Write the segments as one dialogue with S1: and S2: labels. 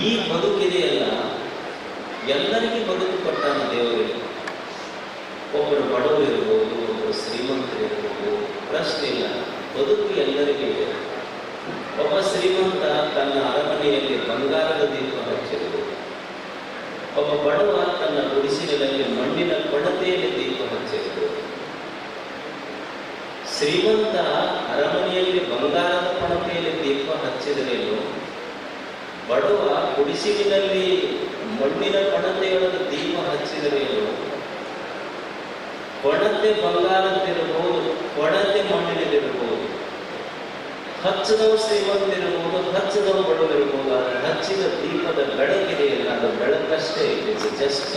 S1: ಈ ಬದುಕಿದೆಯಲ್ಲ ಎಲ್ಲರಿಗೆ ಬದುಕು ಕೊಟ್ಟಾನ ದೇವರಿಗೆ ಒಬ್ಬರು ಬಡವರು ಇರ್ಬೋದು ಒಬ್ಬರು ಶ್ರೀಮಂತರು ಇರ್ಬೋದು ಪ್ರಶ್ನೆ ಇಲ್ಲ. ಬದುಕು ಎಲ್ಲರಿಗೂ ಇದೆ ಒಬ್ಬ ಶ್ರೀಮಂತ ತನ್ನ ಅರಮನೆಯಲ್ಲಿ ಬಂಗಾರದ ದೀಪ ಹಚ್ಚಿರುವುದು ಒಬ್ಬ ಬಡವ ತನ್ನ ಗುಡಿಸಿನಲ್ಲಿ ಮಣ್ಣಿನ ಕೊಡತೆಯಲ್ಲಿ ದೀಪ ಹಚ್ಚಿರುವುದು ಶ್ರೀಮಂತ ಅರಮನೆಯಲ್ಲಿ ಬಂಗಾರದ ಕೊಡತೆಯಲ್ಲಿ ದೀಪ ಹಚ್ಚಿದರೇನು? ಬಡವ ಗುಡಿಸಿಲಿನಲ್ಲಿ ಮಣ್ಣಿನ ಕೊಣತೆಯೊಳಗೆ ದೀಪ ಹಚ್ಚಿದರೇನು ಕೊಣತೆ ಬಂಗಾರದಿರಬಹುದು ಕೊಣತೆ ಮಣ್ಣಿನಲ್ಲಿರಬಹುದು. ಹಚ್ಚದವ ಶ್ರೀಮಂತಿರಬಹುದು ಹಚ್ಚದವ ಬಡವಿರಬಹುದು ಆದರೆ ಹಚ್ಚಿದ ದೀಪದ ಬೆಳಕಿದೆಯಲ್ಲ ಅದು ಬೆಳಕಷ್ಟೇ ಇಟ್ಸ್ ಜಸ್ಟ್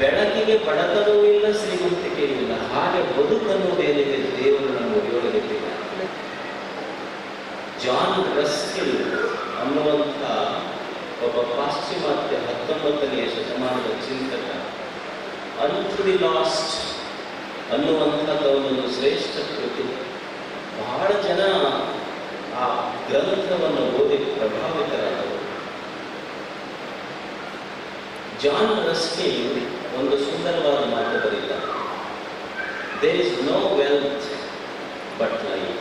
S1: ಬೆಳಕಿಗೆ ಬಡತನವೂ ಇಲ್ಲ ಶ್ರೀಮಂತಿಕೆ ಇಲ್ಲ, ಹಾಗೆ ಬದುಕನ್ನುವುದೇನಿದೆ ದೇವರು ನಮ್ಮ ಒಡೆಯೊಳಗೆ ಜಾನ್ ರಸ್ಕಿಲ್ ಅನ್ನುವಂಥ ಒಬ್ಬ ಪಾಶ್ಚಿಮಾತ್ಯ ಹತ್ತೊಂಬತ್ತನೆಯ ಶತಮಾನದ ಚಿಂತಕ ಅಂಥದಿ ಲಾಸ್ಟ್ ಅನ್ನುವಂಥದ್ದು ಶ್ರೇಷ್ಠ ಕೃತಿ. ಬಹಳ ಜನ ಆ ಗ್ರಂಥವನ್ನು ಓದಿ ಪ್ರಭಾವಿತರಾದರು. ಜಾನ್ ರಸ್ಕಿನ್ ಒಂದು ಸುಂದರವಾದ ಮಾತು ಬರೀತಾರೆ. There is no wealth but life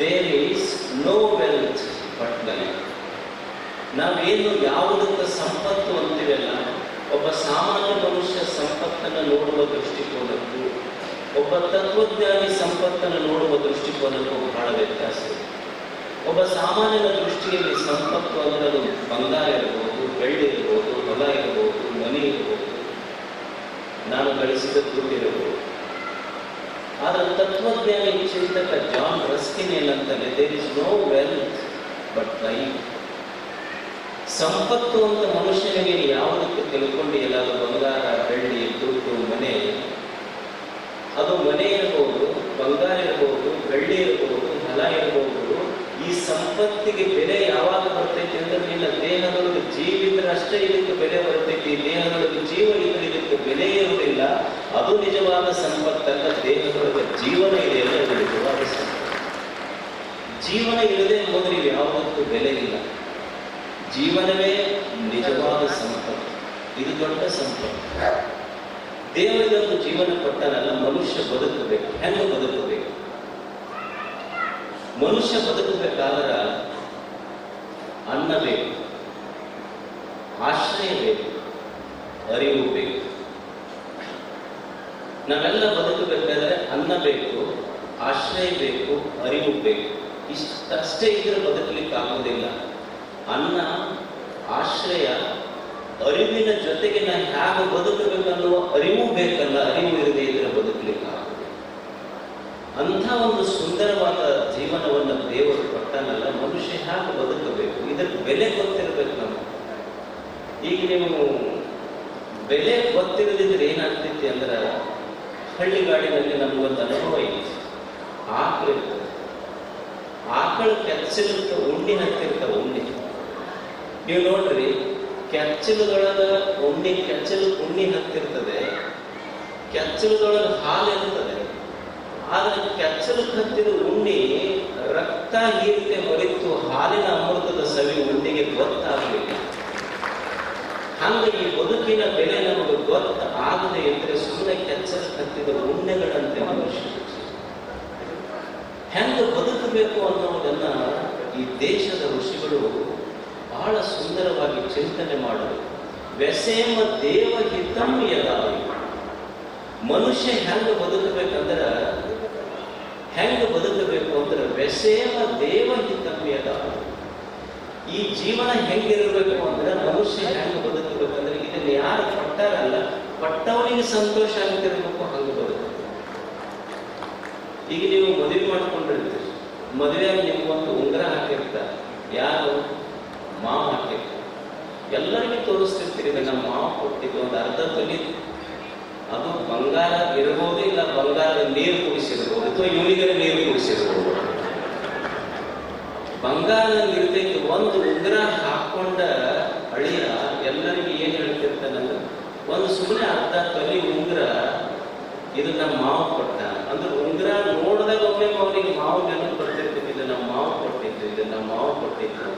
S1: there is no wealth but life ನಾವೇನು ಯಾವುದಕ್ಕೆ ಸಂಪತ್ತು ಅಂತೀವಲ್ಲ, ಒಬ್ಬ ಸಾಮಾನ್ಯ ಮನುಷ್ಯ ಸಂಪತ್ತನ್ನು ನೋಡುವ ದೃಷ್ಟಿಕೋನಕ್ಕೂ, ಒಬ್ಬ ತತ್ವಜ್ಞಾನಿ ಸಂಪತ್ತನ್ನು ನೋಡುವ ದೃಷ್ಟಿಕೋನಕ್ಕೂ ಬಹಳ ವ್ಯತ್ಯಾಸ ಇದೆ. ಒಬ್ಬ ಸಾಮಾನ್ಯನ ದೃಷ್ಟಿಯಲ್ಲಿ ಸಂಪತ್ತು ಅಂದರೆ ಅದು ಬಂಗಾರ ಇರ್ಬೋದು, ಬೆಳ್ಳಿ ಇರ್ಬೋದು, ಹೊಲ ಇರ್ಬೋದು, ಮನೆ ಇರ್ಬೋದು, ನಾನು ಗಳಿಸಿದ ದುಡ್ಡು ಇರಬಹುದು ಆದರೆ ತತ್ವಜ್ಞಾನಿ ಚಿಂತಕ John Ruskin ಏನಂತಾನೆ there is no wealth but ಸಂಪತ್ತು ಅಂತ ಮನುಷ್ಯನಿಗೆ ಯಾವುದಕ್ಕೆ ತಿಳ್ಕೊಂಡಿಲ್ಲ ಅದು ಬಂಗಾರ, ಬೆಳ್ಳಿ, ದುಡ್ಡು, ಮನೆ, ಅದು ಮನೆ ಇರಬಹುದು ಬಂಗಾರ ಇರಬಹುದು ಬೆಳ್ಳಿ ಇರಬಹುದು ಹೊಲ ಇರಬಹುದು ಈ ಸಂಪತ್ತಿಗೆ ಬೆಲೆ ಯಾವಾಗ ಬರ್ತೈತಿ ಅಂದ್ರೆ ನಿನ್ನ ದೇಹದೊಳಗೆ ಜೀವಿದ್ರೆ ಅಷ್ಟೇ ಇದಕ್ಕೆ ಬೆಲೆ ಬರ್ತೈತಿ, ದೇಹದೊಳಗೆ ಜೀವ ಇದ್ರೆ ಇದಕ್ಕೆ ಬೆಲೆ ಇರುವುದಿಲ್ಲ. ಅದು ನಿಜವಾದ ಸಂಪತ್ತಲ್ಲ ದೇಹದೊಳಗೆ ಜೀವನ ಇದೆ ಅಂತ ನಿಜವಾದ ಜೀವನ ಇಲ್ಲದೆ ಹೋದ್ರೆ ಇವು ಯಾವುದಕ್ಕೂ ಬೆಲೆ ಇಲ್ಲ. ಜೀವನವೇ ನಿಜವಾದ ಸಂಪತ್ತು. ಇದು ದೊಡ್ಡ ಸಂಪತ್ತು. ದೇವರಿಗೊಂದು ಜೀವನ ಕೊಟ್ಟನಲ್ಲ ಮನುಷ್ಯ ಬದುಕಬೇಕು. ಹೆಂಗೆ ಬದುಕಬೇಕು? ಮನುಷ್ಯ ಬದುಕಬೇಕಾದ್ರ ಅನ್ನ ಬೇಕು, ಆಶ್ರಯ ಬೇಕು, ಅರಿವು ಬೇಕು. ನಾವೆಲ್ಲ ಬದುಕಬೇಕಾದ್ರೆ ಅನ್ನ ಬೇಕು, ಆಶ್ರಯ ಬೇಕು, ಅರಿವು ಬೇಕು. ಇಷ್ಟಷ್ಟೇ ಇದ್ರೆ ಬದುಕಲಿಕ್ಕೆ ಆಗೋದಿಲ್ಲ. ಅನ್ನ, ಆಶ್ರಯ, ಅರಿವಿನ ಜೊತೆಗೆ ನಾವು ಹೇಗೆ ಬದುಕಬೇಕನ್ನುವ ಅರಿವು ಬೇಕಲ್ಲ, ಅರಿವು ಇರದೇ ಇದ್ರೆ ಬದುಕಲಿಕ್ಕೆ ಅಂಥ ಒಂದು ಸುಂದರವಾದ ಜೀವನವನ್ನು ದೇವರು ಕೊಟ್ಟನಲ್ಲ, ಮನುಷ್ಯ ಹೇಗೆ ಬದುಕಬೇಕು? ಇದಕ್ಕೆ ಬೆಲೆ ಗೊತ್ತಿರಬೇಕು ನಮಗೆ. ಈಗ ನೀವು ಬೆಲೆ ಗೊತ್ತಿರದಿದ್ರೆ ಏನಾಗ್ತೈತಿ ಅಂದ್ರೆ ಹಳ್ಳಿಗಾಡಿನಲ್ಲಿ ನಮಗೊಂದು ಅನುಭವ ಇದೆ. ಆಕಳು ಇರ್ತದೆ. ಆಕಳು ಕೆಚ್ಚಲಕ್ಕೆ ಉಂಡಿ ಹತ್ತಿರ್ತಾವ ಉಂಡಿ. ನೀವು ನೋಡ್ರಿ, ಕೆಚ್ಚಲುಗಳದ ಉಂಡಿ, ಕೆಚ್ಚಲು ಉಣ್ಣಿ ಹತ್ತಿರ್ತದೆ ಕೆಚ್ಚಲುದೊಳಗೆ ಹಾಲು ಇರ್ತದೆ. ಆದ್ರೆ ಕೆಚ್ಚಲು ಕತ್ತಿದ ಉಣ್ಣಿ ರಕ್ತ ಹೀರಿಕೆ ಹೊರಿತು ಹಾಲಿನ ಅಮೃತದ ಸವಿ ಉಂಡಿಗೆ ಗೊತ್ತಾಗಲಿಲ್ಲ. ಹಂಗೆ ಈ ಬದುಕಿನ ಬೆಲೆ ನಮಗೆ ಗೊತ್ತ ಆಗದೆ ಇದ್ರೆ ಸುಮ್ಮನೆ ಕೆಚ್ಚಲು ಕತ್ತಿದ ಉಣ್ಣೆಗಳಂತೆ ಮನುಷ್ಯ. ಹೆಂಗೆ ಬದುಕಬೇಕು ಅನ್ನೋದನ್ನ ಈ ದೇಶದ ಋಷಿಗಳು ಬಹಳ ಸುಂದರವಾಗಿ ಚಿಂತನೆ ಮಾಡಿದರು. ವ್ಯಸೇಮ ದೇವ ಹಿತಂ ಯದಾಯಿ. ಮನುಷ್ಯ ಹೆಂಗೆ ಬದುಕಬೇಕಂದ್ರೆ ಹೆಂಗೆ ಬದುಕಬೇಕು ಅಂದ್ರೆ ವ್ಯಸೇವ ದೇವ ಹಿತಂ ಯದಾಯಿ ಈ ಜೀವನ ಹೆಂಗಿರಬೇಕು ಅಂದ್ರೆ ಮನುಷ್ಯ ಹೆಂಗೆ ಬದುಕಬೇಕಂದ್ರೆ ಇದನ್ನು ಯಾರು ಕೊಟ್ಟಾರಲ್ಲ ಪಟ್ಟವನಿಗೆ ಸಂತೋಷ ಆಗ್ತಿರ್ಬೇಕು, ಹಂಗೆ ಬದುಕು ಈಗ ನೀವು ಮದುವೆ ಮಾಡ್ಕೊಂಡಿರ್ತೀರಿ. ಮದುವೆಯಾಗಿ ನಿಮ್ಗೊಂದು ಉಂಗುರ ಹಾಕಿರ್ತಾರೆ ಯಾರು? ಮಾವ ಹಾಕಿರ್ತಾರೆ ಎಲ್ಲರಿಗೂ ತೋರಿಸ್ತಿರ್ತೀರಿ ನಮ್ಮ ಮಾವ ಕೊಟ್ಟಿದ್ದು, ಒಂದು ಅರ್ಧ ತೊಲಿ ಅದು ಬಂಗಾರ ಇರ್ಬೋದು ಇಲ್ಲ ಬಂಗಾರದ ನೀರು ಕುಡಿಸಿರ್ಬೋದು ಅಥವಾ ಇವನಿಗರ ನೀರು ಕುಡಿಸಿರ್ಬೋದು ಬಂಗಾರದಲ್ಲಿ ಇರ್ತೈತಿ ಒಂದು ಉಂಗುರ ಹಾಕೊಂಡ ಅಳಿಯ ಎಲ್ಲರಿಗೂ ಏನ್ ಹೇಳ್ತಿರ್ತಾನಂದ್ರೆ ಒಂದು ಸುಮ್ಮನೆ ಅರ್ಧ ತೊಲಿ ಉಂಗುರ ಇದು ನಮ್ಮ ಮಾವ ಕೊಟ್ಟ ಅಂದ್ರೆ ಉಂಗುರ ನೋಡಿದಾಗ ಒಮ್ಮೆ ಅವನಿಗೆ ಮಾವು ನೆನಪು ಬರ್ತಿರ್ತಿತ್ತು ಇದು ನಮ್ಮ ಮಾವ ಕೊಟ್ಟಿದ್ದು ಇದು ನಮ್ಮ ಕೊಟ್ಟಿದ್ದು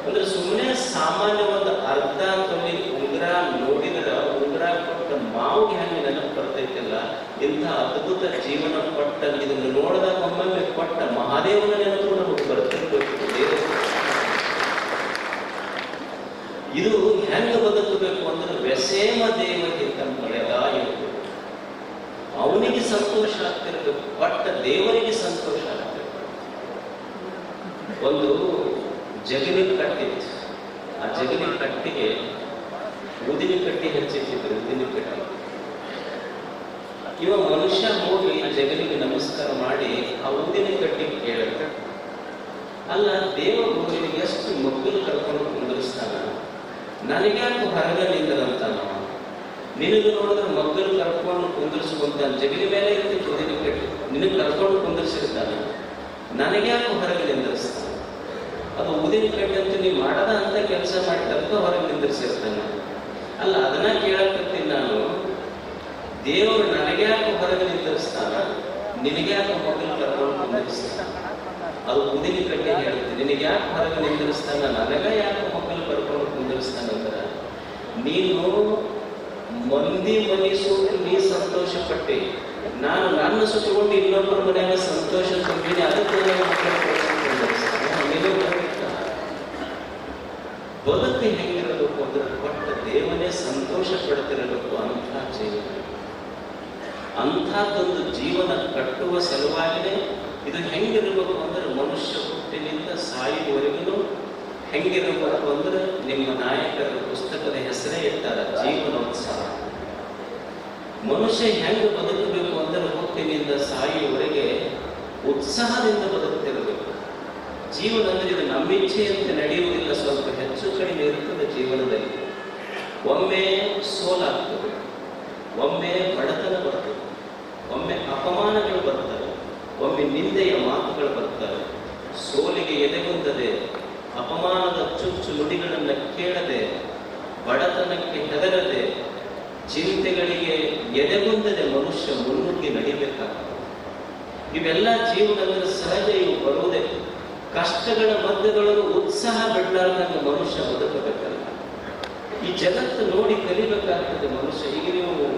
S1: ಅಂದ್ರೆ ಸುಮ್ಮನೆ ಸಾಮಾನ್ಯ ಒಂದು ಅರ್ಧ ತೊಲಿ ಉಂಗುರ ನೋಡಿದ್ರೆ ಉಂಗುರ ಕೊಟ್ಟ ಹಾಗೆ ನೆನಪು ಬರ್ತೈತಿಲ್ಲ? ಇಂಥ ಅದ್ಭುತ ಜೀವನ ಕೊಟ್ಟ ಇದನ್ನು ನೋಡಿದಾಗ ಒಮ್ಮೊಮ್ಮೆ ಕೊಟ್ಟ ಮಹಾದೇವನ ನೆನಪು ನಮಗೆ ಬರ್ತಿರ್ಬೇಕು ಇದು ಹೆಂಗ ಬದುಕಬೇಕು ಅಂದ್ರೆ ವ್ಯಸೇಮ ದೇವಹಿತ ಮಳೆದ ಅವನಿಗೆ ಸಂತೋಷ ಆಗ್ತಿರ್ಬೇಕು, ಪಟ್ಟ ದೇವರಿಗೆ ಸಂತೋಷ ಆಗ್ತಿರ್ಬೇಕು. ಒಂದು ಜಗಲಿ ಕಟ್ಟಿತ್ತು ಆ ಜಗಲಿ ಕಟ್ಟಿಗೆ ಉದಿನ ಕಟ್ಟಿ ಹಚ್ಚಿಟ್ಟಿದ್ರು ಉದಿನ ಕಟ್ಟಿ ಇವ ಮನುಷ್ಯ ಹೋಗಿ ಜಗನಿಗೆ ನಮಸ್ಕಾರ ಮಾಡಿ ಆ ಉದಿನ ಕಟ್ಟಿ ಕೇಳುತ್ತೆ. ಅಲ್ಲ, ದೇವ ಗುರುವಿನಿಗೆ ಎಷ್ಟು ಮಕ್ಕಳು ಕರ್ಕೊಂಡು ಕುಂದರಿಸ್ತಾನ? ನನಗ್ಯಾಕೆ ಹೊರಗೆ ನಾವು ನಿನಗೆ ನೋಡಿದ್ರೆ ಮಕ್ಕಳು ಕರ್ಕೊಂಡು ಕುಂದರಿಸುವಂತ ಜಗಲಿ ಮೇಲೆ ಇರುತ್ತೆ ಉದಿನ ಕಟ್ಟಿ. ನಿನಗೆ ಕರ್ಕೊಂಡು ಕುಂದಿರಿಸಿರ್ತಾನ. ನನಗ್ಯಾಕೆ ಹೊರಗೆ ನಿಂದರಿಸ್ತಾನೆ? ಅದು ಉದಿನ ಕಟ್ಟಿ ಅಂತ ನೀವು ಮಾಡದ ಅಂತ ಕೆಲಸ ಮಾಡಿ ತಪ್ಪ ಹೊರಗೆ ನಿಂದರಿಸಿರ್ತಾನೆ. ಅಲ್ಲ, ಅದನ್ನ ಕೇಳಕತ್ತೀನಿ ನಾನು. ದೇವರು ನನಗ್ಯಾಕೆ ಹೊರಗೆ ನಿಂದಿರಿಸ್ತಾನ ನಿನಗ್ಯಾಕೆ ಮಕ್ಕಳು ಕರ್ಕೊಂಡು ನಿಂದಿರಿಸ್ತಾನ ಅದು ಮುದಿನಿ ಕಟ್ಟೆ ಹೇಳುತ್ತೆ. ನಿನಗೆ ಯಾಕೆ ಹೊರಗೆ ನಿಂದಿರಿಸ್ತಾನ ನನಗ ಯಾಕೆ ಮಕ್ಕಳು ಕರ್ಕೊಂಡು ಕುಂದಿರಿಸ್ತಾನ ಅಂದ್ರೆ, ನೀನು ಮಂದಿ ಮನೆ ಸುಟ್ಟು ನೀ ಸಂತೋಷ ಪಟ್ಟೆ ನಾನು ನನ್ನ ಸುತ್ತಕೊಂಡು ಇನ್ನೊಬ್ಬರ ಮನೆಯಾಗ ಸಂತೋಷ ತುಂಬಿನಿ ಅದಕ್ಕೆ. ಬದುಕು ಹೆಂಗಿರಬೇಕು ಅಂದ್ರೆ ಕೊಟ್ಟ ದೇವನೇ ಸಂತೋಷ ಪಡ್ತಿರಬೇಕು ಅಂಥದ್ದೊಂದು ಜೀವನ ಕಟ್ಟುವ ಸಲುವಾಗಿದೆ. ಇದು ಹೆಂಗಿರಬೇಕು ಅಂದ್ರೆ ಮನುಷ್ಯ ಹುಟ್ಟಿನಿಂದ ಸಾಯುವವರೆಗೂ ಹೆಂಗಿರಬೇಕು ಅಂದ್ರೆ ನಿಮ್ಮ ನಾಯಕರ ಪುಸ್ತಕದ ಹೆಸರೇ ಇಟ್ಟಾರ, ಜೀವನೋತ್ಸವ. ಮನುಷ್ಯ ಹೆಂಗ್ ಬದುಕಬೇಕು ಅಂದ್ರೆ ಹುಟ್ಟಿನಿಂದ ಸಾಯುವವರೆಗೆ ಉತ್ಸಾಹದಿಂದ ಬದುಕ್ತಿರಬೇಕು. ಜೀವನ ಅಂದ್ರೆ ಇದು ನಮ್ಮ ಇಚ್ಛೆಯಂತೆ ನಡೆಯುವುದಿಲ್ಲ, ಸ್ವಲ್ಪ ಹೆಚ್ಚು ಕಡಿಮೆ ಇರುತ್ತದೆ ಜೀವನದಲ್ಲಿ. ಒಮ್ಮೆ ಸೋಲಾಗ್ತದೆ. ಒಮ್ಮೆ ಬಡತನ ಬರ್ತದೆ. ಒಮ್ಮೆ ಅಪಮಾನಗಳು ಬರ್ತವೆ ಒಮ್ಮೆ ನಿಂದೆಯ ಮಾತುಗಳು ಬರ್ತವೆ ಸೋಲಿಗೆ ಎದೆಗುಂದದೆ, ಅಪಮಾನದ ಚುಚ್ಚು ನುಡಿಗಳನ್ನು ಕೇಳದೆ, ಬಡತನಕ್ಕೆ ಹೆದರದೆ, ಚಿಂತೆಗಳಿಗೆ ಎದೆಗುಂದದೆ ಮನುಷ್ಯ ಮುನ್ನುಗ್ಗಿ ನಡಿಬೇಕಾಗ್ತದೆ. ಇವೆಲ್ಲ ಜೀವನದಲ್ಲಿ ಸಹಜ ಇವು ಬರುವುದೇ, ಕಷ್ಟಗಳ ಮಧ್ಯದೊಳಗೆ ಉತ್ಸಾಹ ಬಿಡಲಾರ್ದಂಗೆ ಮನುಷ್ಯ ಬದುಕಬೇಕಲ್ಲ. ಈ ಜಗತ್ತು ನೋಡಿ ಕಲಿಬೇಕಾಗ್ತದೆ ಮನುಷ್ಯ ಈಗ ನೀವು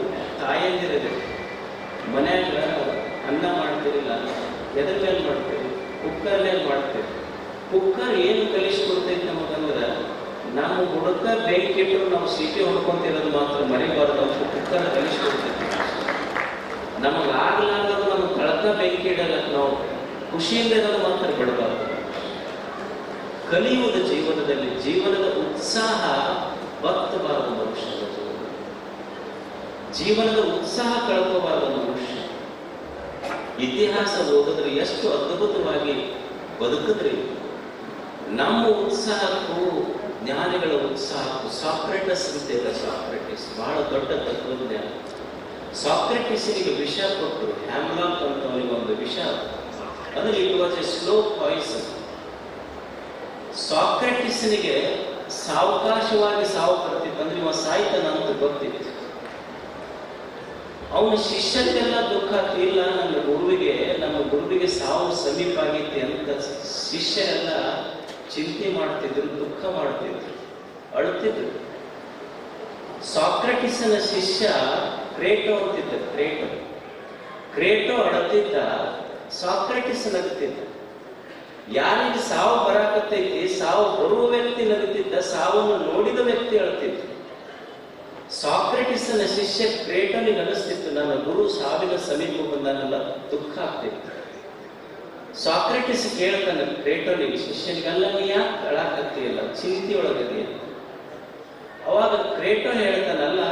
S1: ತಾಯಂದಿರದೆ ಮನ್ಯಾಗ ಅನ್ನ ಮಾಡ್ತಿರಲಿಲ್ಲ ಎದ್ರ ಮೇಲೆ ಮಾಡ್ತೀರಿ? ಕುಕ್ಕರ್ ಮೇಲೆ ಮಾಡ್ತೀರಿ. ಕುಕ್ಕರ್ ಏನು ಕಲಿಸ್ಕೊಡ್ತೈತೆ ನಮಗಂದ್ರೆ ನಾವು ಹುಡುಕ ಬೆಂಕಿ ಇಟ್ಟರು ನಾವು ಸೀಟಿ ಹೊಡ್ಕೊಂತಿರೋದು ಮಾತ್ರ ಮರಿಬಾರ್ದು ಅಂತ ಕುಕ್ಕರ್ ಕಲಿಸ್ಕೊಡ್ತೈತಿ. ನಮಗೆ ಆಗ್ಲಾರ್ದು ನಮಗೆ ಕಳಕ ಬೆಂಕಿ ಇಡಲ್ಲ, ನಾವು ಖುಷಿಯಿಂದ ಇರೋದು ಮಾತ್ರ ಬಿಡಬಾರ್ದು. ಕಲಿಯುವುದು ಜೀವನದಲ್ಲಿ, ಜೀವನದ ಉತ್ಸಾಹ ಬತ್ತಬಾರದು ಮನುಷ್ಯನ ಜೀವನ ಜೀವನದ ಉತ್ಸಾಹ ಕಳ್ಕೋಬಾರದು ಮನುಷ್ಯ. ಇತಿಹಾಸ ಓದಿದ್ರೆ ಎಷ್ಟು ಅದ್ಭುತವಾಗಿ ಬದುಕಿದ್ರಿ. ನಮ್ಮ ಉತ್ಸಾಹಕ್ಕೂ, ಜ್ಞಾನಿಗಳ ಉತ್ಸಾಹಕ್ಕೂ ಸಾಕ್ರೆಟಸ್ ಅಂತಿದೆ ಸಾಕ್ರೆಟಿಸ್. ಬಹಳ ದೊಡ್ಡ ತತ್ವಜ್ಞಾನ. ಸಾಕ್ರೆಟಿಸ್ನಿಗೆ ವಿಷ ಕೊಟ್ಟರು ಹ್ಯಾಮ್ಲಾಕ್ ಅಂತ ಅವನಿಗೆ ಒಂದು ವಿಷ. ಅಂದ್ರೆ it was a slow poison ಸಾಕ್ರೆಟಿಸ್ನಿಗೆ ಸಾವಕಾಶವಾಗಿ ಸಾವು ಬರ್ತಿತ್ತು. ಅಂದ್ರೆ ಇವ ಸಾಯ್ತಾನ ಅಂತ ಗೊತ್ತಿತ್ತು. ಅವನ ಶಿಷ್ಯರಿಗೆಲ್ಲ ದುಃಖ ಇಲ್ಲ. ನನ್ನ ಗುರುವಿಗೆ, ನಮ್ಮ ಗುರುವಿಗೆ ಸಾವು ಸಮೀಪ ಆಗಿತ್ತು ಅಂತ ಶಿಷ್ಯರೆಲ್ಲ ಚಿಂತೆ ಮಾಡ್ತಿದ್ರು, ದುಃಖ ಮಾಡ್ತಿದ್ರು, ಅಳುತ್ತಿದ್ರು. ಸಾಕ್ರೆಟಿಸನ ಶಿಷ್ಯ ಕ್ರೇಟೋ ಅಂತಿದ್ದ, ಕ್ರೇಟೋ. ಕ್ರೇಟೋ ಅಳತಿದ್ದ ಸಾಕ್ರೆಟಿಸ್ ನಗುತ್ತಿದ್ದ. ಯಾರಿಗೆ ಸಾವು ಬರಾಕತ್ತೈತಿ, ಸಾವು ಬರುವ ವ್ಯಕ್ತಿ ನಗುತ್ತಿದ್ದ, ಸಾವನ್ನು ನೋಡಿದ ವ್ಯಕ್ತಿ ಅಳ್ತಿದ್ದ ಸಾಕ್ರೆಟಿಸನ ಶಿಷ್ಯ ಕ್ರೇಟನಿಗೆ ಅನಿಸ್ತಿತ್ತು ನನ್ನ ಗುರು ಸಾವಿನ ಸಮೀಪ ಬಂದಾನಲ್ಲ ದುಃಖ ಆಗ್ತಿತ್ತು. ಸಾಕ್ರೆಟಿಸ್ ಕೇಳ್ತಾನೆ, ಕ್ರೇಟನಿಗೆ ಶಿಷ್ಯನಿಗಲ್ಲ ನೀ ಯಾಕೆ ಒಳಗದೆಯ ಅವಾಗ ಕ್ರೇಟನ್ ಹೇಳ್ತಾನಲ್ಲ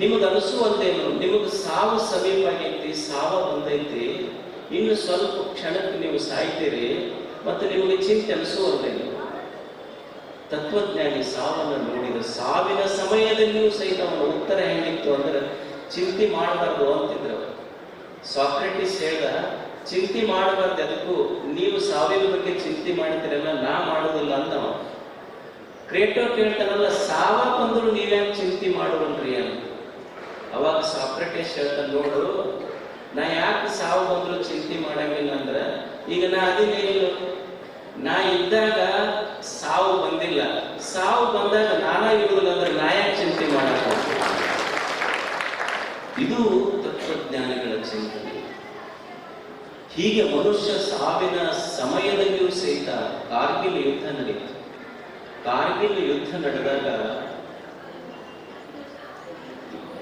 S1: ನಿಮಗೆ ಅನಿಸುವಂತೇನು ನಿಮಗೆ ಸಾವು ಸಮೀಪ ಆಗೈತಿ, ಸಾವ ಬಂದೈತಿ. ಇನ್ನು ಸ್ವಲ್ಪ ಕ್ಷಣಕ್ಕೆ ನೀವು ಸಾಯ್ತೀರಿ, ಮತ್ತು ನಿಮಗೆ ಚಿಂತೆ ಅನಿಸುವಂತೇನು ತತ್ವಜ್ಞಾನಿ ಸಾವನ್ನು ನೋಡಿದ ಸಾವಿನ ಸಮಯದಲ್ಲಿಯೂ ಸಹಿತ ಅವನ ಉತ್ತರ ಹೇಗಿತ್ತು ಅಂದ್ರೆ ಚಿಂತೆ ಮಾಡಬಾರ್ದು ಅಂತಿದ್ರು. ಸಾಕ್ರೆಟಿಸ್ ಹೇಳ್ದ, ಚಿಂತೆ ಮಾಡಬಾರ್ದು, ಅದಕ್ಕೂ ನೀವು ಸಾವಿನ ಬಗ್ಗೆ ಚಿಂತೆ ಮಾಡ್ತೀರಲ್ಲ, ನಾ ಮಾಡೋದಿಲ್ಲ ಅಂತ. ಕ್ರೇಟೋ ಕೇಳ್ತಾನಲ್ಲ ಸಾವ ಬಂದ್ರು ನೀವ್ಯಾಕೆ ಚಿಂತೆ ರೀ ಅಂತ ಅವಾಗ ಸಾಕ್ರೆಟಿಸ್ ಹೇಳ್ತಾನೆ ನೋಡು, ನಾ ಯಾಕೆ ಸಾವು ಬಂದ್ರು ಚಿಂತೆ ಮಾಡಂಗಿಲ್ಲ ಅಂದ್ರೆ, ಈಗ ನಾ ಅದಿನೇನು ನಾ ಇದ್ದಾಗ ಸಾವು ಬಂದಿಲ್ಲ. ಸಾವು ಬಂದಾಗ ನಾನಾ ಇರುವುದಿಲ್ಲ ನಾ ಯಾಕೆ ಚಿಂತೆ ಮಾಡಬೇಕು. ಇದು ತತ್ವಜ್ಞಾನಿಗಳ ಚಿಂತನೆ ಹೀಗೆ ಮನುಷ್ಯ ಸಾವಿನ ಸಮಯದಲ್ಲಿಯೂ ಸಹಿತ ಕಾರ್ಗಿಲ್ ಯುದ್ಧ ನಡೆಯಿತು ಕಾರ್ಗಿಲ್ ಯುದ್ಧ ನಡೆದಾಗ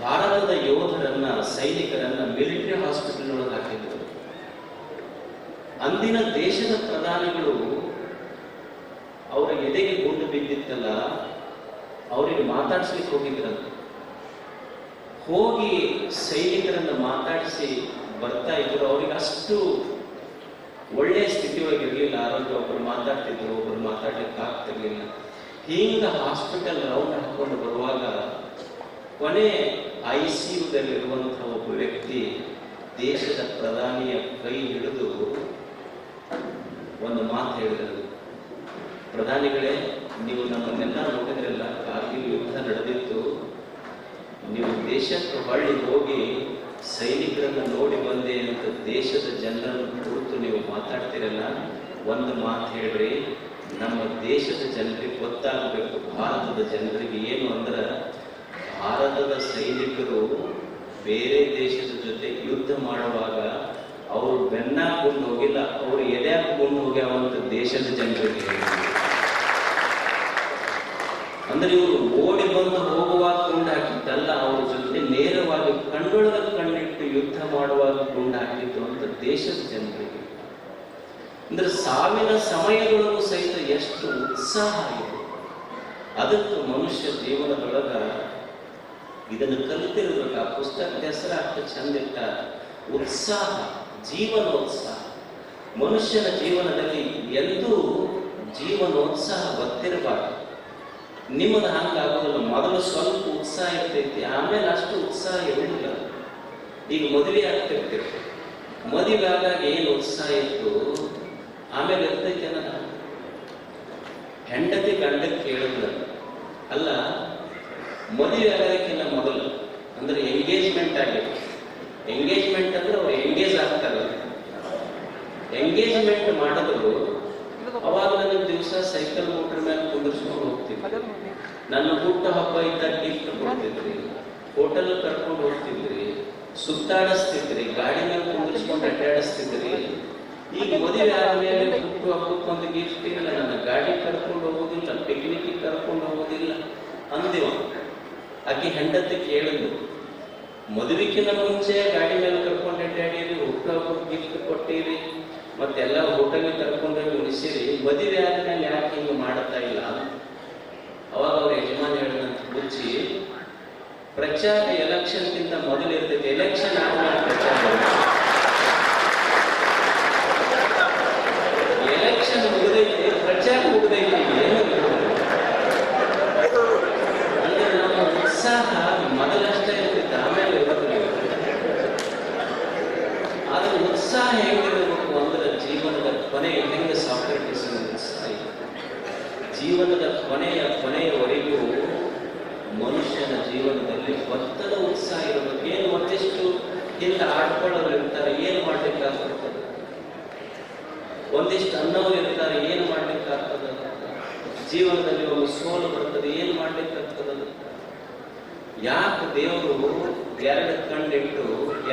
S1: ಭಾರತದ ಯೋಧರನ್ನ, ಸೈನಿಕರನ್ನ ಮಿಲಿಟರಿ ಹಾಸ್ಪಿಟಲ್ ಒಳಗೆ ಹಾಕಿದ್ರು. ಅಂದಿನ ದೇಶದ ಪ್ರಧಾನಿಗಳು ಅವರ ಎದೆಗೆ ಗುಂಡು ಬಿದ್ದಿತ್ತಲ್ಲ, ಅವರಿಗೆ ಮಾತಾಡಿಸ್ಲಿಕ್ಕೆ ಹೋಗಿದ್ರಂತ. ಹೋಗಿ ಸೈನಿಕರನ್ನ ಮಾತಾಡಿಸಿ ಬರ್ತಾ ಇದ್ರು. ಅವ್ರಿಗೆ ಅಷ್ಟು ಒಳ್ಳೆಯ ಸ್ಥಿತಿ ಒಳಗೆ ಇರಲಿಲ್ಲ ಆರೋಗ್ಯ ಒಬ್ಬರು ಮಾತಾಡ್ತಿದ್ರು ಒಬ್ಬರು ಮಾತಾಡ್ಲಿಕ್ಕೆ ಆಗ್ತಿರ್ಲಿಲ್ಲ. ಹಿಂಗ ಹಾಸ್ಪಿಟಲ್ ರೌಂಡ್ ಹಾಕೊಂಡು ಬರುವಾಗ ಕೊನೆ ಐ ಸಿ ಯುದಲ್ಲಿರುವಂತಹ ಒಬ್ಬ ವ್ಯಕ್ತಿ ದೇಶದ ಪ್ರಧಾನಿಯ ಕೈ ಹಿಡಿದು ಒಂದು ಮಾತು ಹೇಳಿದರು ಪ್ರಧಾನಿಗಳೇ, ನೀವು ನಮ್ಮನ್ನೆಲ್ಲ ನೋಡಿದ್ರಲ್ಲ, ಕಾರ್ಗಿಲ್ ಯುದ್ಧ ನಡೆದಿತ್ತು. ನೀವು ದೇಶಕ್ಕೆ ಹೊಳ್ಳಿ ಹೋಗಿ ಸೈನಿಕರನ್ನು ನೋಡಿ ಬಂದೆ ಅಂತ ದೇಶದ ಜನರನ್ನು ಕುರಿತು ನೀವು ಮಾತಾಡ್ತಿರಲ್ಲ, ಒಂದು ಮಾತು ಹೇಳ್ರಿ. ನಮ್ಮ ದೇಶದ ಜನರಿಗೆ ಗೊತ್ತಾಗಬೇಕು, ಭಾರತದ ಜನರಿಗೆ ಏನು ಅಂದ್ರೆ, ಭಾರತದ ಸೈನಿಕರು ಬೇರೆ ದೇಶದ ಜೊತೆ ಯುದ್ಧ ಮಾಡುವಾಗ ಅವರು ಬೆನ್ನಾಕೊಂಡು ಹೋಗಿಲ್ಲ ಅವರು ಎದೆಹಾಕೊಂಡು ಹೋಗ್ಯಾವಂತ ದೇಶದ ಜನರಿಗೆ ಹೇಳಿದ್ರು. ಅಂದ್ರೆ ಇವರು ಓಡಿ ಬಂದು ಹೋಗುವಾಗ ಗುಂಡು ಹಾಕಿದ್ದಲ್ಲ ಅವ್ರ ಜೊತೆ ನೇರವಾಗಿ ಕಣ್ಣೊಳಗ ಕಣ್ಣಿಟ್ಟು ಯುದ್ಧ ಮಾಡುವಾಗ ಗುಂಡು ಹಾಕಿದ್ದು ಅಂತ ದೇಶದ ಜನರಿಗೆ. ಅಂದ್ರೆ ಸಾವಿನ ಸಮಯದೊಳಗೂ ಸಹಿತ ಎಷ್ಟು ಉತ್ಸಾಹ ಇದೆ. ಅದಕ್ಕೆ ಮನುಷ್ಯ ಜೀವನದೊಳಗ ಇದನ್ನು ಕಲಿತಿರ್ಬೇಕು. ಆ ಪುಸ್ತಕದ ಹೆಸರು ಅಷ್ಟು ಚಂದ ಇಟ್ಟ ಉತ್ಸಾಹ, ಜೀವನೋತ್ಸಾಹ. ಮನುಷ್ಯನ ಜೀವನದಲ್ಲಿ ಎಂದೂ ಜೀವನೋತ್ಸಾಹ ಗೊತ್ತಿರಬಾರ್ದು ನಿಮ್ಮದು ಹಂಗಾಗೋದಿಲ್ಲ. ಮೊದಲು ಸ್ವಲ್ಪ ಉತ್ಸಾಹ ಇರ್ತೈತಿ, ಆಮೇಲೆ ಅಷ್ಟು ಉತ್ಸಾಹ ಇರುವುದಿಲ್ಲ. ಈಗ ಮದುವೆ ಆಗ್ತಿರ್ತೀರಿ ಮದುವೆ ಆದಾಗ ಏನು ಉತ್ಸಾಹ ಇತ್ತು? ಆಮೇಲೆ ಇರ್ತೈತೆ ಹೆಂಡತಿ ಗಂಡಕ್ಕೆ ಕೇಳಿದ್ಲ ಅಲ್ಲ ಮದುವೆ ಆಗೋದಕ್ಕಿಂತ ಮೊದಲು ಅಂದ್ರೆ ಎಂಗೇಜ್ಮೆಂಟ್ ಆಗಿದೆ ಎಂಗೇಜ್ಮೆಂಟ್ ಅಂದ್ರೆ ಅವ್ರು ಎಂಗೇಜ್ ಆಗ್ತಾರಲ್ಲ. ಎಂಗೇಜ್ಮೆಂಟ್ ಮಾಡಿದ್ರು ಅವಾಗ ನನ್ನ ದಿವಸ ಸೈಕಲ್ ಮೋಟರ್ ಮೇಲೆ ಕುಂದಿರ್ಸ್ಕೊಂಡು ಹೋಗ್ತಿದ್ದೆ ನನ್ನ ಹುಟ್ಟು ಹಬ್ಬ ಇದ್ದ ಗಿಫ್ಟ್ ಕೊಡ್ತಿದ್ರಿ ಹೋಟೆಲ್ ಕರ್ಕೊಂಡು ಹೋಗ್ತಿದ್ರಿ ಸುತ್ತಾಡಿಸ್ತಿದ್ರಿ ಗಾಡಿ ಮೇಲೆ ಕುಂದಿರ್ಸ್ಕೊಂಡು ಅಡ್ಡಾಡಿಸ್ತಿದ್ರಿ. ಈಗ ಮದುವೆ ಆದ್ಮೇಲೆ ಹುಟ್ಟು ಹಬ್ಬಕ್ಕೊಂದು ಗಿಫ್ಟ್ ಇಲ್ಲ, ನನ್ನ ಗಾಡಿ ಕರ್ಕೊಂಡು ಹೋಗೋದಿಲ್ಲ ಪಿಕ್ನಿಕ್ ಕರ್ಕೊಂಡು ಹೋಗೋದಿಲ್ಲ. ಅಂದೇವ ಆಕೆ ಹೆಂಡತಿ ಕೇಳಿದ್ಲು ಮದುವೆಕ್ಕಿಂತ ಮುಂಚೆ ಗಾಡಿ ಮೇಲೆ ಕರ್ಕೊಂಡು ಅಡ್ಡಾಡಿರಿ ಹುಟ್ಟು ಹಬ್ಬಕ್ಕೆ ಗಿಫ್ಟ್ ಕೊಟ್ಟಿರಿ ಮತ್ತೆಲ್ಲ ಹೋಟೆಲ್ಗೆ ಕರ್ಕೊಂಡೋಗಿ ಉಳಿಸಿರಿ. ಮದುವೆ ಆದ್ಮೇಲೆ ಯಾಕೆ ಹಿಂಗೆ ಮಾಡ್ತಾ ಇಲ್ಲ? ಅವಾಗ ಅವ್ರ ಯಜಮಾನ ಹೇಳಿದಂತ ಬುಚ್ಚಿ ಪ್ರಚಾರ ಎಲೆಕ್ಷನ್ಗಿಂತ ಮೊದಲು ಇರ್ತೈತಿ ಎಲೆಕ್ಷನ್ ಆದ್ಮೇಲೆ ಪ್ರಚಾರ ಎಲೆಕ್ಷನ್ ಮುಗಿದೈತಿ ಪ್ರಚಾರ ಮುಗಿದೈತಿ ಏನು ಇಲ್ಲ. ಅಂದ್ರೆ ನಮ್ಮ ಉತ್ಸಾಹ ಮೊದಲಷ್ಟೇ ಇರ್ತೈತೆ ಆಮೇಲೆ ಇರೋದಿಲ್ಲ ಆದ್ರೆ ಉತ್ಸಾಹ ಹೆಂಗಿರಬೇಕು ಅಂದ್ರೆ ಜೀವನದ ಕೊನೆ ಹೆಂಗೆ ಸಾಕ್ರೆಟಿಸ್ ಉತ್ಸಾಹ ಇದೆ ಜೀವನದ ಕೊನೆಯ ಕೊನೆಯವರೆಗೂ ಮನುಷ್ಯನ ಜೀವನದಲ್ಲಿ ಒತ್ತಡ ಉತ್ಸಾಹ ಇರಬೇಕು ಏನು ಒಂದಿಷ್ಟು ಹಿಂದೆ ಆಡ್ಕೊಳ್ಳೋರು ಇರ್ತಾರೆ ಏನು ಮಾಡ್ಲಿಕ್ಕಾಗ್ತದೆ ಒಂದಿಷ್ಟು ಅನ್ನವರು ಇರ್ತಾರೆ ಏನು ಮಾಡ್ಲಿಕ್ಕಾಗ್ತದೆ ಜೀವನದಲ್ಲಿ ಒಂದು ಸೋಲು ಬರ್ತದೆ, ಏನು ಮಾಡ್ಲಿಕ್ಕಾಗ್ತದೆ ಯಾಕೆ ದೇವರು ಎರಡು ಕಣ್ಣಿಟ್ಟು,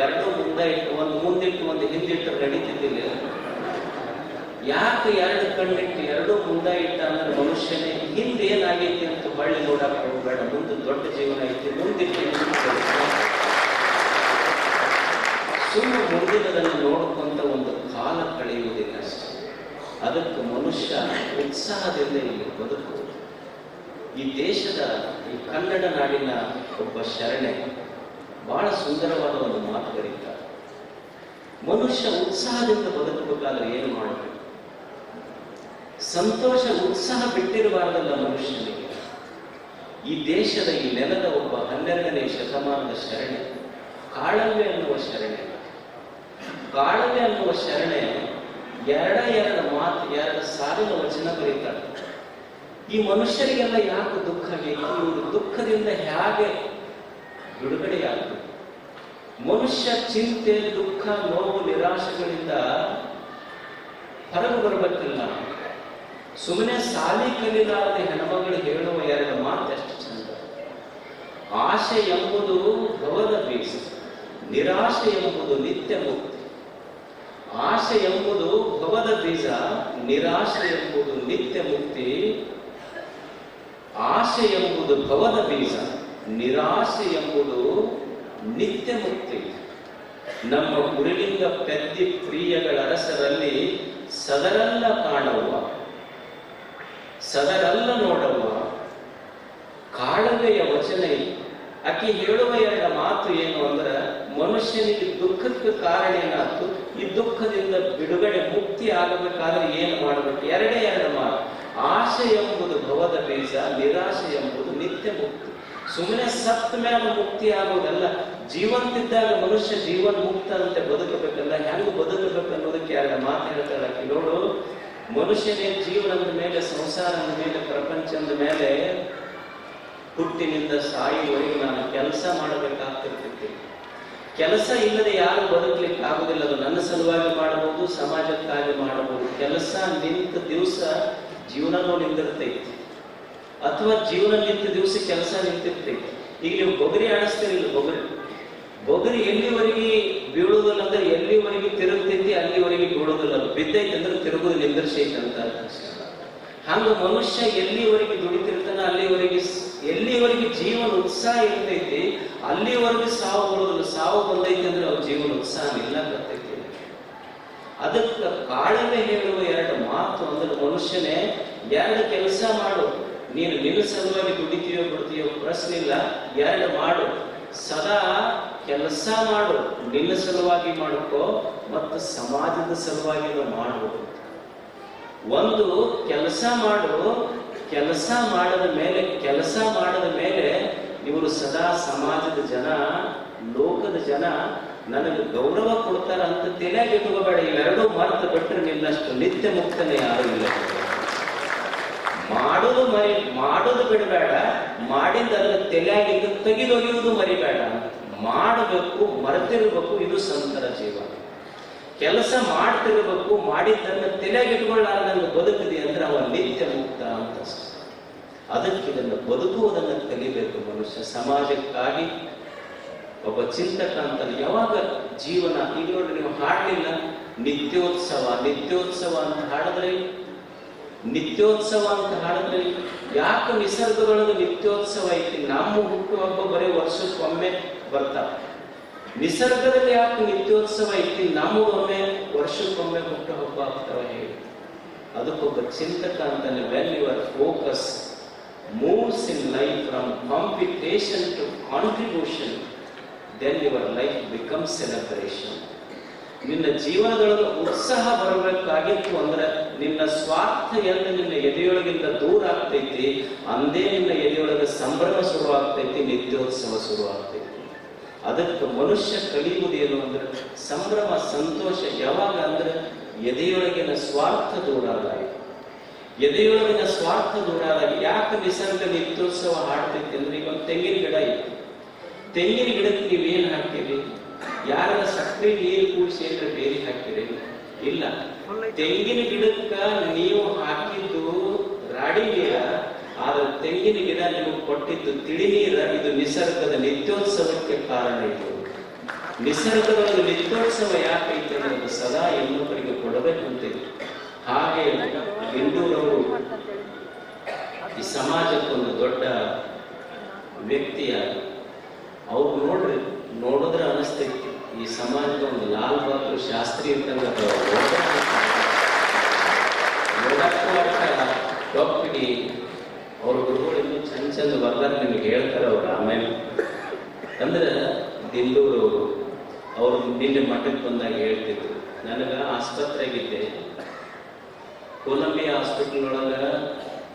S1: ಎರಡು ಮುಂದೆ ಇಟ್ಟು ಒಂದು ಮುಂದಿಟ್ಟು, ಒಂದು ಹಿಂದಿಟ್ಟು ನಡೀತಿದ್ದಿಲ್ಲ? ಯಾಕೆ ಎರಡು ಕಣ್ಣಿಟ್ಟು, ಎರಡು ಮುಂದೆ ಇಟ್ಟ ಅಂದ್ರೆ ಮನುಷ್ಯನೇ ಹಿಂದೆ ಅಂತ ಬಳ್ಳಿ ನೋಡಕ್ ಹೋಗ್ಬೇಡ. ಮುಂದೆ ದೊಡ್ಡ ಜೀವನ ಐತಿ, ಮುಂದಿಟ್ಟು ಸುಮ್ಮನೆ ಮುಂದಿನದನ್ನು ನೋಡಿಕೊಂತ ಒಂದು ಕಾಲ ಕಳೆಯುವುದಿಲ್ಲ ಅಷ್ಟೇ. ಅದಕ್ಕೆ ಮನುಷ್ಯ ಉತ್ಸಾಹದಿಂದ ಇಲ್ಲಿ ಬದುಕು ಈ ದೇಶದ, ಈ ಕನ್ನಡ ನಾಡಿನ ಒಬ್ಬ ಶರಣೆ ಬಹಳ ಸುಂದರವಾದ ಒಂದು ಮಾತು ಬರೀತಾರೆ ಮನುಷ್ಯ ಉತ್ಸಾಹದಿಂದ ಬದುಕಬೇಕಾದ್ರೆ ಏನು ಮಾಡಬೇಕು? ಸಂತೋಷ, ಉತ್ಸಾಹ ಬಿಟ್ಟಿರಬಾರ್ದಲ್ಲ ಮನುಷ್ಯನಿಗೆ. ಈ ದೇಶದ ಈ ನೆಲದ ಒಬ್ಬ ಹನ್ನೆರಡನೇ ಶತಮಾನದ ಶರಣೆ, ಕಾಳಂಬೆ ಅನ್ನುವ ಶರಣೆ. ಕಾಳವೆ ಅನ್ನುವ ಶರಣೆ ಎರಡ ಎರಡು ಮಾತು, ಎರಡು ಸಾವಿರ ವಚನ ಬರೀತಾರೆ ಈ ಮನುಷ್ಯರಿಗೆಲ್ಲ ಯಾಕೆ ದುಃಖ ಬೇಕು? ಇವರು ದುಃಖದಿಂದ ಹೇಗೆ ಬಿಡುಗಡೆಯಾಗ್ತದೆ ಮನುಷ್ಯ ಚಿಂತೆ, ದುಃಖ, ನೋವು, ನಿರಾಶೆಗಳಿಂದ ಹೊರಗೆ ಬರಬೇಕಿಲ್ಲ ಸುಮ್ಮನೆ ಸಾಲಿ ಕಲಿಲಾರದ ಹೆಣ್ಮಗಳು ಹೇಳುವ ಎರಡು ಮಾತು ಎಷ್ಟು ಚಂದ. ಆಶೆ ಎಂಬುದು ಭವದ ಬೀಜ, ನಿರಾಶೆ ಎಂಬುದು ನಿತ್ಯ ಮುಕ್ತಿ. ಆಶೆ ಎಂಬುದು ಭವದ ಬೀಜ ನಿರಾಶೆ ಎಂಬುದು ನಿತ್ಯ ಮುಕ್ತಿ ಆಶೆ ಎಂಬುದು ಭವದ ಬೀಜ ನಿರಾಶೆ ಎಂಬುದು ನಿತ್ಯ ಮುಕ್ತಿ ನಮ್ಮ ಪೆದ್ದಿ ಪ್ರಿಯಗಳ ಅರಸರಲ್ಲಿ ಸದರಲ್ಲ ಕಾಣುವ, ಸದರಲ್ಲ ನೋಡುವ ಕಾಳವೆಯ ವಚನ. ಆಕೆ ಹೇಳುವ ಎರಡ ಮಾತು ಏನು ಅಂದ್ರೆ, ಮನುಷ್ಯನಿಗೆ ದುಃಖಕ್ಕೆ ಕಾರಣ ಏನಾಯ್ತು? ಈ ದುಃಖದಿಂದ ಬಿಡುಗಡೆ ಮುಕ್ತಿ ಆಗಬೇಕಾದ್ರೆ ಏನು ಮಾಡಬೇಕು? ಎರಡೇ ಎರಡು ಮಾತು. ಆಶೆ ಎಂಬುದು ಭವದ ಬೀಜ ನಿರಾಶೆ ಎಂಬುದು ನಿತ್ಯ ಮುಕ್ತಿ. ಸುಮ್ಮನೆ ಸತ್ತ ಮೇಲೆ ಮುಕ್ತಿ ಆಗೋದಲ್ಲ. ಜೀವಂತಿದ್ದಾಗ ಮನುಷ್ಯ ಜೀವನ್ ಮುಕ್ತ ಅಂತ ಬದುಕಬೇಕಲ್ಲ. ಹೆಂಗ್ ಬದುಕಬೇಕು ಅನ್ನೋದಕ್ಕೆ ಎರಡು ಮಾತು ಹೇಳ್ತಾರೆ ಆಕೆ ನೋಡು, ಮನುಷ್ಯನೇ ಜೀವನದ ಮೇಲೆ, ಸಂಸಾರದ ಮೇಲೆ, ಪ್ರಪಂಚದ ಮೇಲೆ ಹುಟ್ಟಿನಿಂದ ಸಾಯುವವರೆಗೆ ನಾನು ಕೆಲಸ ಮಾಡಬೇಕಾಗ್ತಿರ್ತೈತಿ ಕೆಲಸ ಇಲ್ಲದೆ ಯಾರು ಬದುಕಲಿಕ್ಕೆ ಆಗುದಿಲ್ಲ ಅದು ನನ್ನ ಸಲುವಾಗಿ ಮಾಡಬಹುದು, ಸಮಾಜಕ್ಕಾಗಿ ಮಾಡಬಹುದು. ಕೆಲಸ ನಿಂತ ದಿವಸ ಜೀವನನೂ ನಿಂತಿರ್ತೈತಿ. ಅಥವಾ ಜೀವನ ನಿಂತ ದಿವಸ ಕೆಲಸ ನಿಂತಿರ್ತೈತಿ. ಈಗ ನೀವು ಬೊಗರಿ ಆಡಿಸ್ತೀರಿಲ್ಲ ಬೊಗರಿ? ಬೊಗರಿ ಎಲ್ಲಿವರೆಗೆ ಬೀಳುವುದಿಲ್ಲ ಅಂದ್ರೆ ಎಲ್ಲಿವರೆಗೆ ತಿರುಗ್ತೈತಿ, ಅಲ್ಲಿವರೆಗೆ ಬೀಳುವುದಿಲ್ಲ. ಬಿದ್ದೈತಿ ಅಂದ್ರೆ ತಿರುಗುದು, ನಿಂದಿರ್ಸೈತಿ ಅಂತ ಹಂಗ ಮನುಷ್ಯ ಎಲ್ಲಿವರೆಗೆ ದುಡಿತಿರ್ತಾನ ಅಲ್ಲಿವರೆಗೆ ಜೀವನ ಉತ್ಸಾಹ ಇರ್ತೈತಿ, ಅಲ್ಲಿವರೆಗೆ ಸಾವು ಬರೋದಿಲ್ಲ ಸಾವು ಬಂದೈತಿ ಅಂದ್ರೆ ಅವ್ರ ಜೀವನ ಉತ್ಸಾಹ ಇಲ್ಲ ಬರ್ತೈತಿ. ಅದಕ್ಕೆ ಕಾಳಿಮೆ ಹೇಳುವ ಎರಡು ಮಾತು ಅಂದ್ರೆ ಮನುಷ್ಯನೇ ಎರಡು ಕೆಲಸ ಮಾಡು. ನೀನು ನಿನ್ನ ಸಲುವಾಗಿ ದುಡಿತೀಯೋ ಬಿಡ್ತೀಯೋ ಪ್ರಶ್ನೆ ಇಲ್ಲ. ಎರಡು ಮಾಡು. ಸದಾ ಕೆಲಸ ಮಾಡು. ನಿನ್ನ ಸಲುವಾಗಿ ಮಾಡ್ಕೋ ಮತ್ತು ಸಮಾಜದ ಸಲುವಾಗಿ ಮಾಡು. ಒಂದು ಕೆಲಸ ಮಾಡು ಕೆಲಸ ಮಾಡದ ಮೇಲೆ, ಕೆಲಸ ಮಾಡದ ಮೇಲೆ ಇವರು ಸದಾ ಸಮಾಜದ ಜನ, ಲೋಕದ ಜನ ನನಗೆ ಗೌರವ ಕೊಡ್ತಾರ ಅಂತ ತಲೆಗೆ ಇಟ್ಕೋಬೇಡ. ಇವೆರಡೂ ಮರೆತು ಬಿಟ್ಟರೆ ನಿನ್ನಷ್ಟು ನಿತ್ಯ ಮುಕ್ತನೇ ಯಾರು ಇಲ್ಲ. ಮಾಡೋದು ಮರಿ, ಮಾಡೋದು ಬಿಡಬೇಡ. ಮಾಡಿದ್ದಲ್ಲ ತಲೆಯಾಗಿದ್ದು ತೆಗೆದೊಗೆಯುವುದು ಮರಿಬೇಡ. ಮಾಡಬೇಕು, ಮರೆತಿರ್ಬೇಕು, ಇದು ಸಂತರ ಜೀವ. ಕೆಲಸ ಮಾಡ್ತಿರ್ಬೇಕು, ಮಾಡಿದ್ದನ್ನು ತಲೆಗಿಟ್ಕೊಳ್ಳಾರ್ದಂಗೆ ಬದುಕಿದೆ ಅಂದ್ರೆ ಅವ ನಿತ್ಯ ಮುಕ್ತ ಅಂತ. ಅದಕ್ಕೆ ಇದನ್ನು ಬದುಕುವುದನ್ನು ಕಲಿಬೇಕು ಮನುಷ್ಯ ಸಮಾಜಕ್ಕಾಗಿ. ಒಬ್ಬ ಚಿಂತಕ ಅಂತ ಯಾವಾಗ ಜೀವನ ಈಗ ನೋಡಿ ನೀವು ಹಾಡಲಿಲ್ಲ, ನಿತ್ಯೋತ್ಸವ ನಿತ್ಯೋತ್ಸವ ಅಂತ ಹಾಡಿದ್ರೆ? ನಿತ್ಯೋತ್ಸವ ಅಂತ ಹಾಡಿದ್ರೆ ಯಾಕೆ ನಿಸರ್ಗದೊಳಗೆ ನಿತ್ಯೋತ್ಸವ ಐತಿ? ನಮ್ಮ ಹುಟ್ಟುಹಬ್ಬ ಬರೀ ವರ್ಷಕ್ಕೊಮ್ಮೆ ಬರ್ತಾ ನಿಸರ್ಗದಲ್ಲಿ ಯಾಕೆ ನಿತ್ಯೋತ್ಸವ ಐತಿ? ನಮಗೊಮ್ಮೆ ವರ್ಷಕ್ಕೊಮ್ಮೆ ಹುಟ್ಟುಹಬ್ಬ ಆಗ್ತಾವ ಹೇಳಿ. ಅದಕ್ಕೊಬ್ಬ ಚಿಂತಕ ಅಂತಾನೆ well your focus moves in life from competition to contribution, then your life becomes celebration. ನಿನ್ನ ಜೀವನದೊಳಗೆ ಉತ್ಸಾಹ ಬರಬೇಕಾಗಿತ್ತು ಅಂದ್ರೆ ನಿನ್ನ ಸ್ವಾರ್ಥ ಎಲ್ಲ ನಿನ್ನ ಎದೆಯೊಳಗಿಂದ ದೂರ ಆಗ್ತೈತಿ. ಅಂದೇ ನಿನ್ನ ಎದೆಯೊಳಗೆ ಸಂಭ್ರಮ ಶುರುವಾಗ್ತೈತಿ ನಿತ್ಯೋತ್ಸವ ಶುರುವಾಗ್ತೈತಿ. ಅದಕ್ಕೆ ಮನುಷ್ಯ ಕಲಿಯುವುದೇನು ಅಂದ್ರೆ ಸಂಭ್ರಮ ಸಂತೋಷ ಯಾವಾಗ ಅಂದ್ರೆ ಎದೆಯೊಳಗಿನ ಸ್ವಾರ್ಥ ದೂರ ಆದಾಗ ಎದೆಯೊಳಗಿನ ಸ್ವಾರ್ಥ ದೂರ ಆದಾಗ ಯಾಕೆ ನಿಸರ್ಗ ನಿತ್ಯೋತ್ಸವ ಹಾಡ್ತೈತಿ ಅಂದ್ರೆ ಈಗ ಒಂದು ತೆಂಗಿನ ಗಿಡ ಐತಿ ತೆಂಗಿನ ಗಿಡಕ್ಕೆ ನೀವೇನು ಹಾಕ್ತೀರಿ? ಯಾರ ಸಕ್ಕರೆ ನೀರು ಕೂಡಿಸಿ ಅಂದ್ರೆ ಬೇರೆ ಹಾಕ್ತೀರಿ? ಇಲ್ಲ. ತೆಂಗಿನ ಗಿಡಕ್ಕ ನೀವು ಹಾಕಿದ್ದು ರಾಡಿ ನೀರ, ಆದ್ರೆ ತೆಂಗಿನ ಗಿಡ ನೀವು ಕೊಟ್ಟಿದ್ದು ತಿಳಿ ನೀರ. ಇದು ನಿಸರ್ಗದ ನಿತ್ಯೋತ್ಸವಕ್ಕೆ ಕಾರಣ ಇದು. ನಿಸರ್ಗದೊಳಗೆ ನಿತ್ಯೋತ್ಸವ ಯಾಕೈತೆ ಅನ್ನೋದು ಸದಾ ಇನ್ನೊಬ್ಬರಿಗೆ ಕೊಡಬೇಕಂತಿದೆ ಹಾಗೆ ಹಿಂದೂರವರು ಈ ಸಮಾಜಕ್ಕೊಂದು ದೊಡ್ಡ ವ್ಯಕ್ತಿಯ, ಅವ್ರು ನೋಡ್ರಿ, ನೋಡಿದ್ರೆ ಅನಿಸ್ತೈತಿ ಈ ಸಮಾಜದ ಒಂದು ಲಾಲ್ ಬಹದ್ದೂರ್ ಶಾಸ್ತ್ರಿ ಅಂತ ಡಾಕ್ಟರ್ಗೆ ಅವ್ರ ಗುರುಗಳು ಇನ್ನೂ ಚಂದ ಚಂದ ಬರ್ತಾರೆ ನಿಮಗೆ ಹೇಳ್ತಾರೆ ಅವ್ರು ಆಮೇಲೆ ಅಂದ್ರೆ ದಿಲ್ಲೂರು ಅವರು ನಿನ್ನೆ ಮಠಕ್ಕೆ ಬಂದಾಗ ಹೇಳ್ತಿದ್ರು, ನನಗೆ ಆಸ್ಪತ್ರೆಗಿದ್ದೆ ಕೊಲಂಬಿಯಾ ಹಾಸ್ಪಿಟಲ್ ಒಳಗ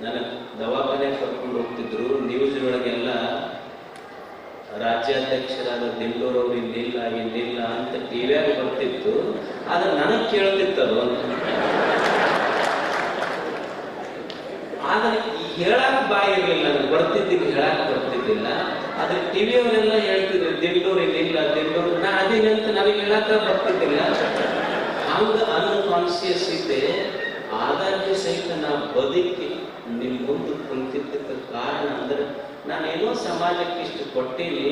S1: ನನಗೆ ದವಾಖಾನೆ ಕರ್ಕೊಂಡು ಹೋಗ್ತಿದ್ರು. ನ್ಯೂಸ್ ಒಳಗೆಲ್ಲ ರಾಜ್ಯಾಧ್ಯಕ್ಷರಾದ ಅವ್ರು ಇಲ್ಲಿಲ್ಲ ಇಲ್ಲಿಲ್ಲ ಅಂತ ಟಿವಿಯಾಗ ಬರ್ತಿತ್ತು. ಆದ್ರೆ ನನಗೆ ಕೇಳ್ತಿತ್ತು ಅದು ಅಂತ ಆದ್ರೆ ಹೇಳಕ್ ಬಾಯಿ ಇರ್ಲಿಲ್ಲ ನನಗೆ ಬರ್ತಿದ್ದಿಲ್ಲ, ಹೇಳಕ್ ಬರ್ತಿದ್ದಿಲ್ಲ. ಆದ್ರೆ ಟಿವಿಯವರೆಲ್ಲ ಹೇಳ್ತಿದ್ರು ದಿಲ್ಲೂರ್ ಇಲ್ಲಿಲ್ಲ ದಿಲ್ಲೂರ್ ನಾ ಅದೇನಂತ ನನಗೆ ಹೇಳಕ್ಕ ಬರ್ತಿದ್ದಿಲ್ಲ. ಹಂಗ ಅನ್ಕಾನ್ಸಿಯಸ್ ಇದ್ದೆ. ಆದಾಗ್ಯೂ ಸಹಿತ ನಾ ಬದುಕಿ ನಿಮ್ಮ ಮುಂದೆ ಕುಂತಿದ್ದಕ್ಕೆ ಕಾರಣ ಅಂದ್ರೆ ನಾನೇನೋ ಸಮಾಜಕ್ಕೆ ಇಷ್ಟು ಕೊಟ್ಟೀನಿ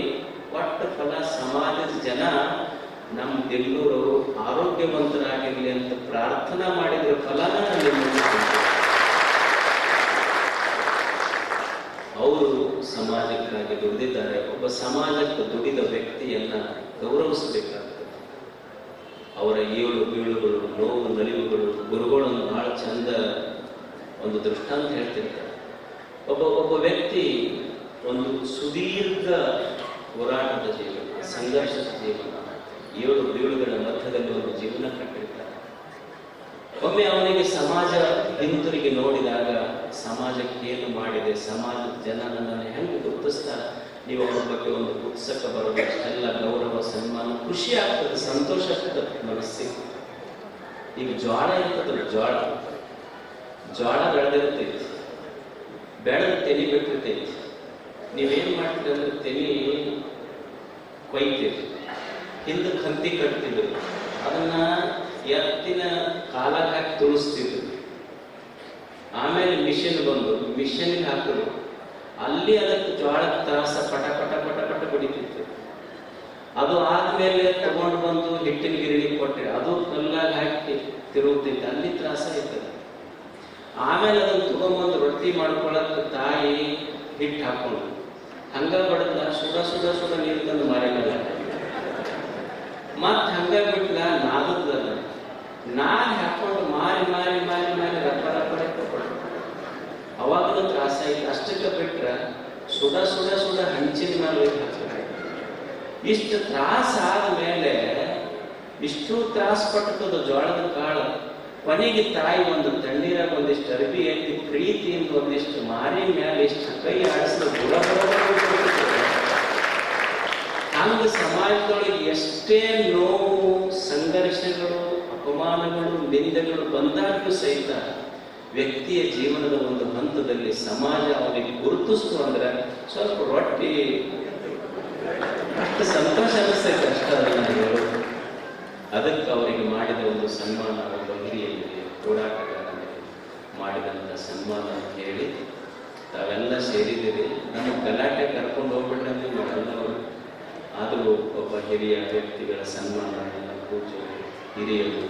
S1: ಕೊಟ್ಟ ಫಲ ಸಮಾಜದ ಜನ ನಮ್ಮ ದಿಲ್ಲೂರವರು ಆರೋಗ್ಯವಂತರಾಗಿರ್ಲಿ ಅಂತ ಪ್ರಾರ್ಥನಾ ಮಾಡಿದ್ರ ಕುಂತಿದ್ದೀನಿ. ಅವರು ಸಮಾಜಕ್ಕಾಗಿ ದುಡಿದಿದ್ದಾರೆ, ಒಬ್ಬ ಸಮಾಜಕ್ಕೆ ದುಡಿದ ವ್ಯಕ್ತಿಯನ್ನ ಗೌರವಿಸಬೇಕಾಗ್ತದೆ ಅವರ ಏಳು ಬೀಳುಗಳು ನೋವು ನಲಿವುಗಳು, ಗುರುಗಳನ್ನು ಬಹಳ ಚಂದ ಒಂದು ದೃಷ್ಟಾಂತ ಹೇಳ್ತಿರ್ತಾರೆ. ಒಬ್ಬ ಒಬ್ಬ ವ್ಯಕ್ತಿ ಒಂದು ಸುದೀರ್ಘ ಹೋರಾಟದ ಜೀವನ, ಸಂಘರ್ಷದ ಜೀವನ, ಏಳು ಬೀಳುಗಳ ಮಧ್ಯದಲ್ಲಿ ಒಂದು ಜೀವನ ಕಟ್ಟಿರ್ತಾರೆ. ಒಮ್ಮೆ ಅವನಿಗೆ ಸಮಾಜ ಹಿಂತಿರುಗಿ ನೋಡಿದಾಗ ಸಮಾಜಕ್ಕೆ ಏನು ಮಾಡಿದೆ ಸಮಾಜದ ಜನ ನನ್ನನ್ನು ಹೆಂಗೆ ಗುರುತಿಸ್ತಾರೆ? ನೀವು ಅವ್ರ ಬಗ್ಗೆ ಒಂದು ಪುಸ್ತಕ ಬರೋದು ಎಲ್ಲ ಗೌರವ, ಸನ್ಮಾನ, ಖುಷಿ ಆಗ್ತದೆ, ಸಂತೋಷ ಆಗ್ತದೆ, ಮನಸ್ಸಿಗೆ. ಈಗ ಜ್ವಾಳ ಇರ್ತದಲ್ಲ ಜ್ವಾಳ. ಜ್ವಾಳ ಬೆಳೆದಿರ್ತೈತಿ ಬೆಳೆದು ತೆನಿ ಬಿಟ್ಟಿರ್ತೈತಿ ನೀವೇನು ಮಾಡ್ತೀರಿ ಅಂದ್ರೆ ತೆನಿ ಕೊಯ್ತೀರಿ. ಹಿಂದಕ್ಕೆ ಕಂತಿ ಕಟ್ತಿದ್ರು. ಅದನ್ನ ಎತ್ತಿನ ಕಾಲಕ್ಕೆ ಹಾಕಿ ತುಳಿಸ್ತಿದ್ರು. ಆಮೇಲೆ ಮಿಷನ್ ಬಂದು, ಮಿಷನ್ಗೆ ಹಾಕಿದ್ರು. ಅಲ್ಲಿ ಅದಕ್ಕೆ ಜ್ವಾಳದ ತ್ರಾಸ ಪಟ ಪಟ ಪಟ ಪಟ ಬಡಿತಿತ್ತು. ಅದು ಆದ್ಮೇಲೆ ತಗೊಂಡು ಬಂದು ಹಿಟ್ಟಿನ ಗಿರಣಿ ಕೊಟ್ಟರೆ ಅದು ಕಲ್ಲಾಗಿ ಹಾಕಿ ತಿರುಗ್ತೈತೆ ಅಲ್ಲಿ ತ್ರಾಸ ಇರ್ತದೆ. ಆಮೇಲೆ ಅದನ್ನು ತಗೊಂಡ್ಬಂದು ರೊಟ್ಟಿ ಮಾಡ್ಕೊಳ್ಳೋಕೆ ತಾಯಿ ಹಿಟ್ಟು ಹಾಕೊಂಡು ಹಂಗ ಬಡದ ಸುಡ ಸುಡ ಸುಡ ನೀರು ತಂದು ಮಾರಿಲ್ಲ ಮತ್ ಹಂಗ ಬಿಟ್ಲ ನಾದದ ನಾನ್ ಹಾಕೊಂಡು ಮಾರಿ ಮಾರಿ ಮಾರಿ ಮಾರಿ ರಪ್ಪ ರಪ್ಪ ಅವಾಗಲೂ ತ್ರಾಸ ಇಲ್ಲ. ಅಷ್ಟಕ್ಕೆ ಬಿಟ್ರೆ ಸುಡ ಸುಡ ಸುಡ ಹಂಚಿನ ಮೇಲೆ ಇಷ್ಟು ತ್ರಾಸ ಆದ್ಮೇಲೆ ಇಷ್ಟು ತ್ರಾಸ ಪಟ್ಟದ ಜೋಳದ ಕಾಳು ಕೊನೆಗೆ ತಾಯಿ ಒಂದು ತಣ್ಣೀರಾಗ ಒಂದಿಷ್ಟು ಅರಬಿ ಎತ್ತಿ, ಪ್ರೀತಿಯಿಂದ ಒಂದಿಷ್ಟು ಮಾರಿ ಮೇಲೆ ಇಷ್ಟು ಕೈ ಆಡಿಸಿದ. ಹಂಗ ಸಮಾಜದೊಳಗೆ ಎಷ್ಟೇ ನೋವು, ಸಂಘರ್ಷಗಳು, ಅಪಮಾನಗಳು, ನಿಂದೆಗಳು ಬಂದಾಗ ಸಹಿತ ವ್ಯಕ್ತಿಯ ಜೀವನದ ಒಂದು ಹಂತದಲ್ಲಿ ಸಮಾಜ ಅವರಿಗೆ ಗುರುತಿಸ್ತು ಅಂದ್ರೆ ಸ್ವಲ್ಪ ರೊಟ್ಟಿ ಸಂತೋಷ ಅನಿಸ್ತೈತೆ ಹೇಳೋದು ಅದಕ್ಕೆ ಅವರಿಗೆ ಮಾಡಿದ ಒಂದು ಸನ್ಮಾನ ಒಬ್ಬ ಹಿರಿಯರಿಗೆ ಹೋರಾಟಗಾರರಿಗೆ ಮಾಡಿದಂಥ ಸನ್ಮಾನ ಅಂತ ಹೇಳಿ ತಾವೆಲ್ಲ ಸೇರಿದ್ದೀರಿ. ನಮ್ಮ ಗಲಾಟೆ ಕರ್ಕೊಂಡು ಹೋಗ್ಬಿಟ್ರೆ ನೀವು ನಾವೆಲ್ಲವರು ಆದರೂ ಒಬ್ಬ ಹಿರಿಯ ವ್ಯಕ್ತಿಗಳ ಸನ್ಮಾನ ಎಲ್ಲ ಪೂಜೆ ಹಿರಿಯರು,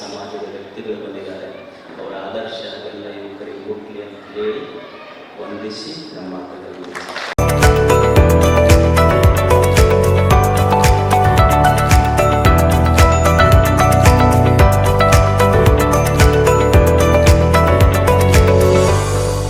S1: ಸಮಾಜದ ವ್ಯಕ್ತಿಗಳು ಬಂದಿದ್ದಾರೆ ಅವರ ಆದರ್ಶ ಅದೆಲ್ಲ ಯುವಕರಿಗೆ ಹೋಗ್ಲಿ ಅಂತ ಹೇಳಿ ವಂದಿಸಿ ನಮ್ಮ ಮಾತುಗಳನ್ನು